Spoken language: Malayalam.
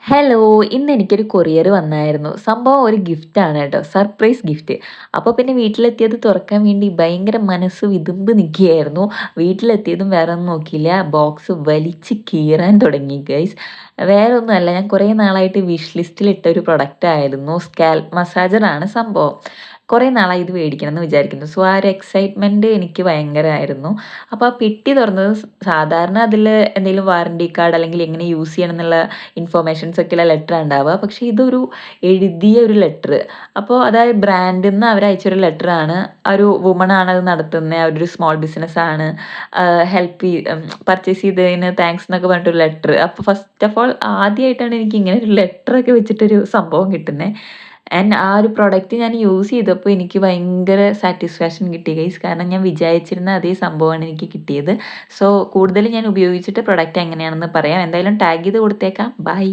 ഹലോ ഇന്ന് എനിക്കൊരു കൊറിയർ വന്നായിരുന്നു. സംഭവം ഒരു ഗിഫ്റ്റാണ് കേട്ടോ. സർപ്രൈസ് ഗിഫ്റ്റ് അപ്പോൾ പിന്നെ വീട്ടിലെത്തിയത് തുറക്കാൻ വേണ്ടി ഭയങ്കര മനസ്സ് വിതുമ്പ് നിൽക്കുകയായിരുന്നു വീട്ടിലെത്തിയതും വേറെ ഒന്നും നോക്കിയില്ല. ബോക്സ് വലിച്ച് കീറാൻ തുടങ്ങി ഗൈസ് വേറെ ഒന്നുമല്ല ഞാൻ കുറേ നാളായിട്ട് വിഷ് ലിസ്റ്റിൽ ഇട്ട ഒരു പ്രൊഡക്റ്റ് ആയിരുന്നു. സ്കാൽ മസാജറാണ് സംഭവം. കുറേ നാളായി ഇത് മേടിക്കണം എന്ന് വിചാരിക്കുന്നു. സോ ആ ഒരു എക്സൈറ്റ്മെന്റ് എനിക്ക് ഭയങ്കരമായിരുന്നു. അപ്പോൾ ആ പെട്ടി തുറന്നത് സാധാരണ അതിൽ എന്തെങ്കിലും വാറണ്ടി കാർഡ് അല്ലെങ്കിൽ എങ്ങനെ യൂസ് ചെയ്യണം എന്നുള്ള ഇൻഫോർമേഷൻസ് ഒക്കെയുള്ള ലെറ്റർ ഉണ്ടാവുക. പക്ഷേ ഇതൊരു എഴുതിയ ഒരു ലെറ്റർ അപ്പോൾ അതായത് ബ്രാൻഡിൽ നിന്ന് അവർ അയച്ചൊരു ലെറ്ററാണ് ആ ഒരു വുമൺ ആണ് അത് നടത്തുന്നത് അവരൊരു സ്മോൾ ബിസിനസ് ആണ്. ഹെൽപ്പ് പർച്ചേസ് ചെയ്തതിന് താങ്ക്സ് എന്നൊക്കെ പറഞ്ഞിട്ടൊരു ലെറ്റർ അപ്പോൾ ഫസ്റ്റ് ഓഫ് ഓൾ ആദ്യമായിട്ടാണ് എനിക്ക് ഇങ്ങനെ ഒരു ലെറ്ററൊക്കെ വെച്ചിട്ടൊരു സംഭവം കിട്ടുന്നത് ആൻഡ് ആ ഒരു പ്രൊഡക്റ്റ് ഞാൻ യൂസ് ചെയ്തപ്പോൾ എനിക്ക് ഭയങ്കര സാറ്റിസ്ഫാക്ഷൻ കിട്ടി ഗൈസ് കാരണം ഞാൻ വിചാരിച്ചിരുന്ന അതേ സംഭവമാണ് എനിക്ക് കിട്ടിയത്. സോ കൂടുതൽ ഞാൻ ഉപയോഗിച്ചിട്ട് പ്രൊഡക്റ്റ് എങ്ങനെയാണെന്ന് പറയാം. എന്തായാലും ടാഗ് ചെയ്ത് കൊടുത്തേക്കാം. ബൈ